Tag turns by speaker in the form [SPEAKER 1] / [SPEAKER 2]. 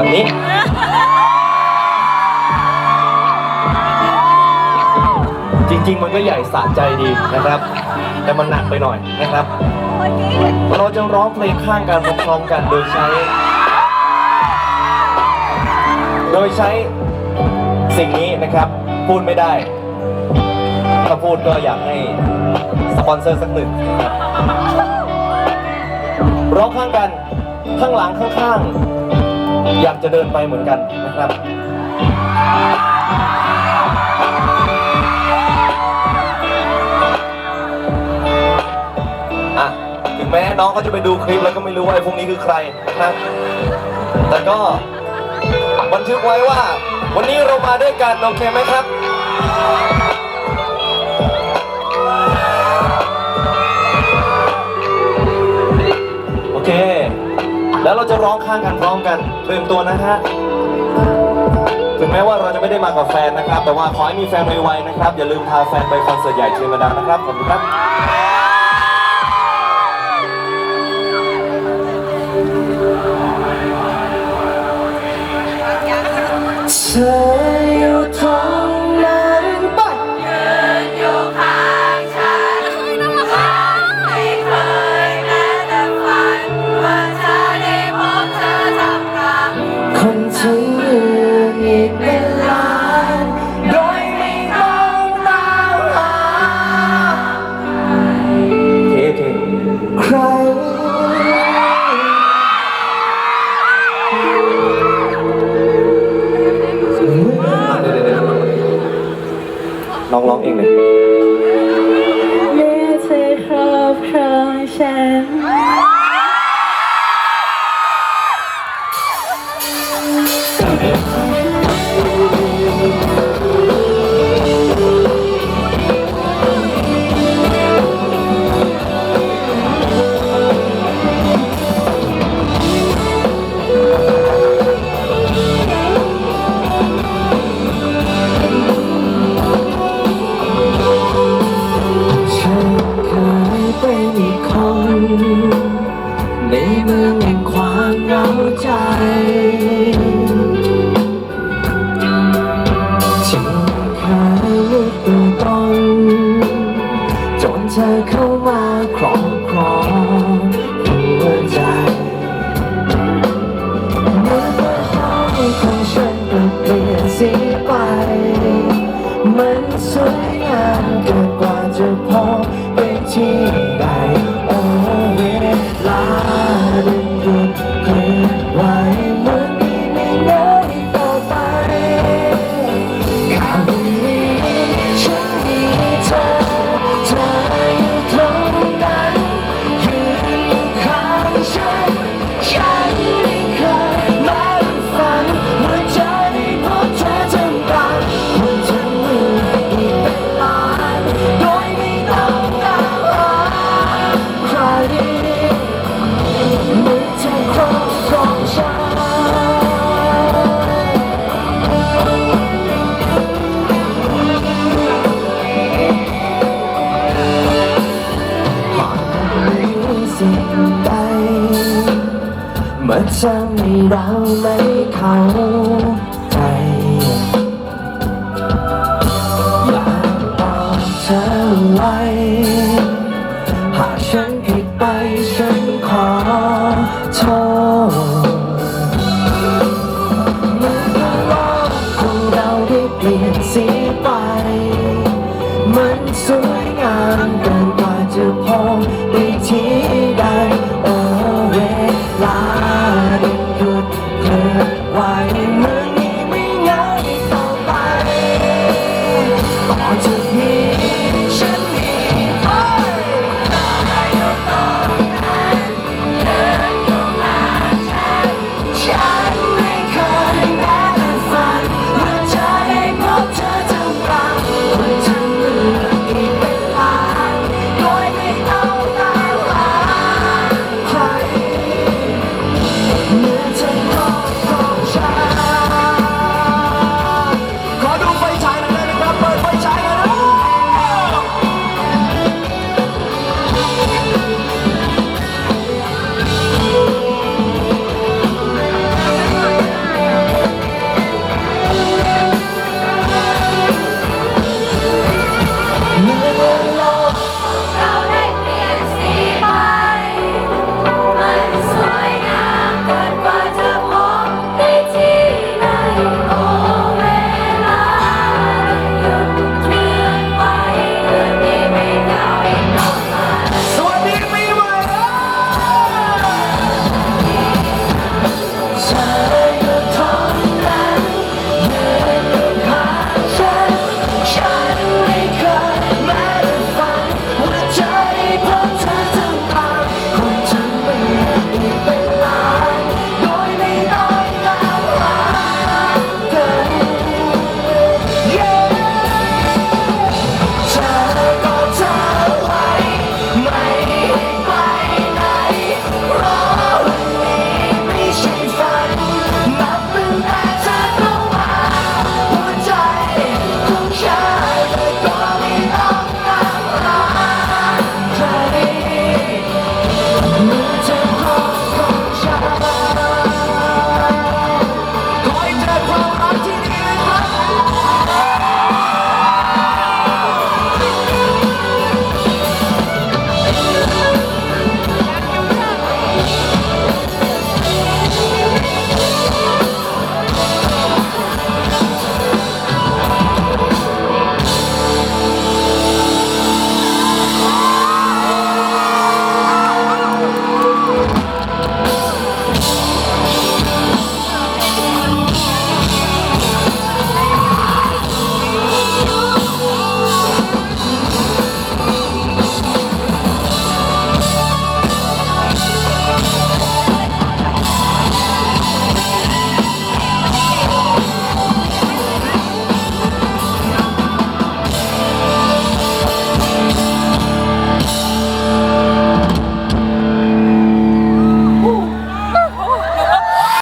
[SPEAKER 1] แบบนี้ จริง ๆ มันก็ใหญ่สะใจดีนะครับ แต่มันหนักไปหน่อยนะครับ เราจะร้องเพลงข้างกันพร้อมๆกันโดยใช้ โดยใช้สิ่งนี้นะครับ พูดไม่ได้ ถ้าพูดก็อยากให้สปอนเซอร์สักหนึ่งร้องข้างกันข้างหลังข้างๆ อยากจะเดินไปเหมือนกันนะครับ อะ ถึงแม้น้องเขาจะไปดูคลิปแล้วก็ไม่รู้ว่าไอ้พวกนี้คือใครนะแต่ก็บันทึกไว้ว่า วันนี้เรามาด้วยกันโอเคไหมครับ แล้วเราจะร้องข้างกันพร้อมกันเตรียมตัวนะฮะถึงแม้ว่าเราจะไม่ได้มากับแฟนนะครับ แต่ว่าขอให้มีแฟนไวๆนะครับ อย่าลืมพาแฟนไปคอนเสิร์ตใหญ่เชียงดานะครับขอบคุณครับเธอ น้
[SPEAKER 2] อง
[SPEAKER 1] ร้องเองเลย
[SPEAKER 2] เมื่อเธอครอบครองฉัน
[SPEAKER 1] ฉันเคยรู้ตัวตนจนเธอเข้ามาครอบครองหัวใจเมื่อตัวของของฉันเปลี่ยนสีไป มันสวยงามเกินกว่าจะพอเป็นที่ใดโอ้เมาทำเราไม่เข้าใจอยากบอกเธอไว้หากฉันผิดไปฉันขอโทษมันก็โลกของเราได้เปลี่ยนสีไปมันสุด